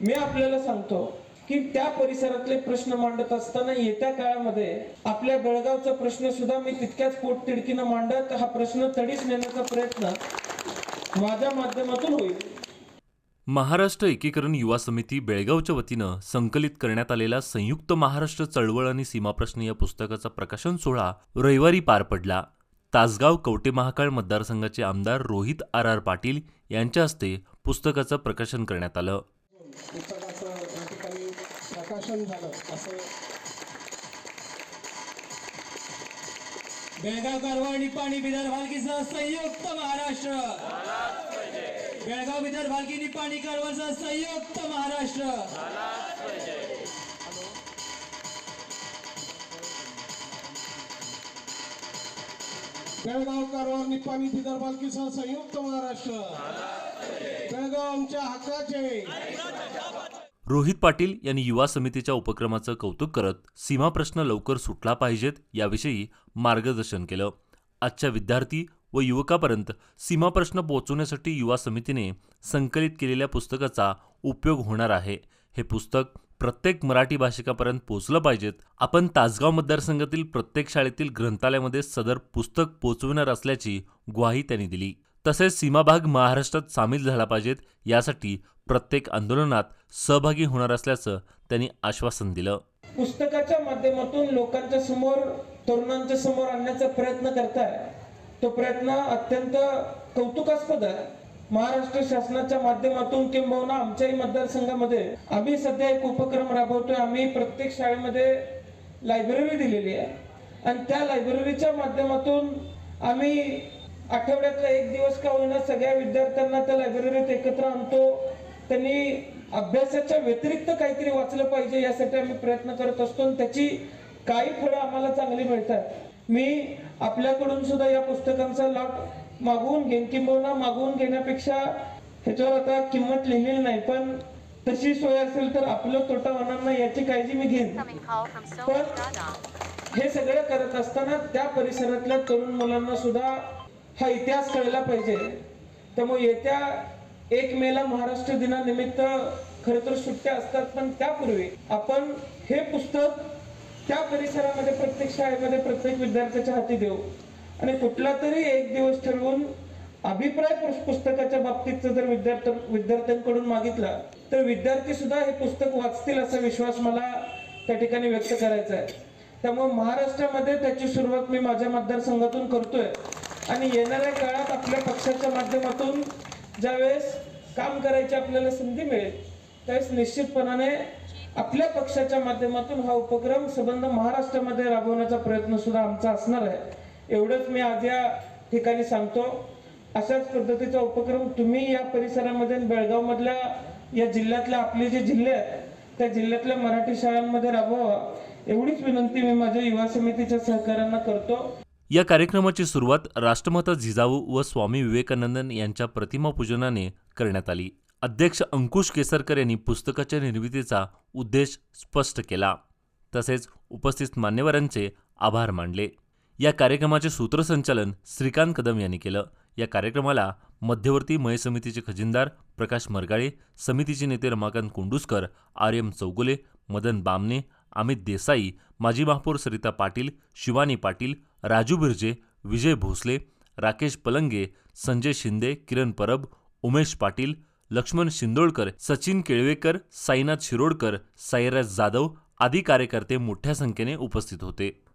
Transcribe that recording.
मी आपल्याला सांगतो की त्या परिसरातले प्रश्न मांडत असताना येत्या काळामध्ये आपल्या बेळगावचा प्रश्न सुद्धा मी तितक्याच पोटतिडकीनं मांडत हा प्रश्न तडीच नेण्याचा प्रयत्न माझ्या माध्यमातून होईल. महाराष्ट्र एकीकरण युवा समिती बेळगावच्या वतीनं संकलित करण्यात आलेला संयुक्त महाराष्ट्र चळवळ आणि सीमाप्रश्न या पुस्तकाचा प्रकाशन सोहळा रविवारी पार पडला. तासगाव कवटे महाकाळ मतदारसंघाचे आमदार रोहित आर आर पाटील यांच्या हस्ते पुस्तकाचं प्रकाशन करण्यात आलं. पुस्तकाचं या ठिकाणी प्रकाशन झालं. असं बेळगाव कारवार निपाणी बिदर भालकीसह संयुक्त महाराष्ट्र. बेळगाव बिदर भालकी निपाणी कारवारसह संयुक्त महाराष्ट्र. बेळगाव कारवार निपाणी बिदर बालकीसह संयुक्त महाराष्ट्र. रोहित पाटील यांनी युवा समितीच्या उपक्रमाचं कौतुक करत सीमाप्रश्न लवकर सुटला पाहिजेत याविषयी मार्गदर्शन केलं. आजच्या विद्यार्थी व युवकापर्यंत सीमाप्रश्न पोहोचवण्यासाठी युवा समितीने संकलित केलेल्या पुस्तकाचा उपयोग होणार आहे. हे पुस्तक प्रत्येक मराठी भाषिकापर्यंत पोहोचलं पाहिजेत. आपण तासगाव मतदारसंघातील प्रत्येक शाळेतील ग्रंथालयामध्ये सदर पुस्तक पोहोचविणार असल्याची ग्वाही त्यांनी दिली. तसेच सीमाभाग महाराष्ट्रात सामील झाला पाहिजेत यासाठी प्रत्येक आंदोलनात सहभागी होणार असल्याचं त्यांनी आश्वासन दिलं. पुस्तकाच्या माध्यमातून लोकांच्या समोर तरुणांच्या समोर आणण्याचा प्रयत्न करताय. तो प्रयत्न अत्यंत कौतुकास्पद आहे. महाराष्ट्र शासनाच्या माध्यमातून किंबहुना आमच्याही मतदारसंघामध्ये आम्ही सध्या एक उपक्रम राबवतोय. आम्ही प्रत्येक शाळेमध्ये लायब्ररी दिलेली आहे. आणि त्या लायब्ररीच्या माध्यमातून आम्ही आठवड्यातला एक दिवस का होईना सगळ्या विद्यार्थ्यांना त्या लायब्ररीत एकत्र आणतो. त्यांनी अभ्यासाच्या व्यतिरिक्त काहीतरी वाचलं पाहिजे यासाठी आम्ही प्रयत्न करत असतो आणि त्याची काही फळं आम्हाला चांगली मिळतात. मी आपल्याकडून सुद्धा या पुस्तकांचा लॉट मागवून घेईन. किंबहुना मागवून घेण्यापेक्षा ह्याच्यावर आता किंमत लिहिलेली नाही पण तशी सोय असेल तर आपलं तोटा होणार नाही याची काळजी मी घेईन. Radha. हे सगळं करत असताना त्या परिसरातल्या तरुण मुलांना सुद्धा हा इतिहास कळला पाहिजे. त्यामुळे येत्या एक मेला महाराष्ट्र दिनानिमित्त खर तर सुट्ट्या असतात पण त्यापूर्वी आपण हे पुस्तक त्या परिसरामध्ये प्रत्येक शाळेमध्ये प्रत्येक विद्यार्थ्याच्या हाती देऊ. आणि कुठला तरी एक दिवस ठरवून अभिप्राय पुस्तकाच्या बाबतीत जर विद्यार्थी विद्यार्थ्यांकडून मागितला तर विद्यार्थी सुद्धा हे पुस्तक वाचतील असा विश्वास मला त्या ठिकाणी व्यक्त करायचा आहे. त्यामुळे महाराष्ट्रामध्ये त्याची सुरुवात मी माझ्या मतदारसंघातून करतोय. आणि येणाऱ्या काळात आपल्या पक्षाच्या माध्यमातून ज्यावेळेस काम करायची आपल्याला संधी मिळेल त्यावेळेस निश्चितपणाने आपल्या पक्षाच्या माध्यमातून हा उपक्रम संबंध महाराष्ट्रामध्ये राबवण्याचा प्रयत्न सुद्धा आमचा असणार आहे. एवढंच मी आज या ठिकाणी सांगतो. अशाच पद्धतीचा उपक्रम तुम्ही या परिसरामध्ये बेळगावमधल्या या जिल्ह्यातल्या आपले जे जिल्हे आहेत त्या जिल्ह्यातल्या मराठी शाळांमध्ये राबवा एवढीच विनंती मी माझ्या युवा समितीच्या सहकाऱ्यांना करतो. या कार्यक्रमाची सुरुवात राष्ट्रमाता जिजाऊ व स्वामी विवेकानंदन यांच्या प्रतिमा पूजनाने करण्यात आली. अध्यक्ष अंकुश केसरकर यांनी पुस्तकाच्या निर्मितीचा उद्देश स्पष्ट केला. तसेच उपस्थित मान्यवरांचे आभार मानले. या कार्यक्रमाचे सूत्रसंचालन श्रीकांत कदम यांनी केलं. या कार्यक्रमाला मध्यवर्ती मय समितीचे खजिनदार प्रकाश मरगाळे समितीचे नेते रमाकांत कोंडुसकर आर एम चौगुले मदन बामणे अमित देसाई माजी महापौर सरिता पाटील शिवानी पाटील राजू बिर्जे विजय भोसले राकेश पलंगे संजय शिंदे किरण परब उमेश पाटील लक्ष्मण शिंदोळकर सचिन केळवेकर साईनाथ शिरोडकर साईराज जाधव आदी कार्यकर्ते मोठ्या संख्येने उपस्थित होते.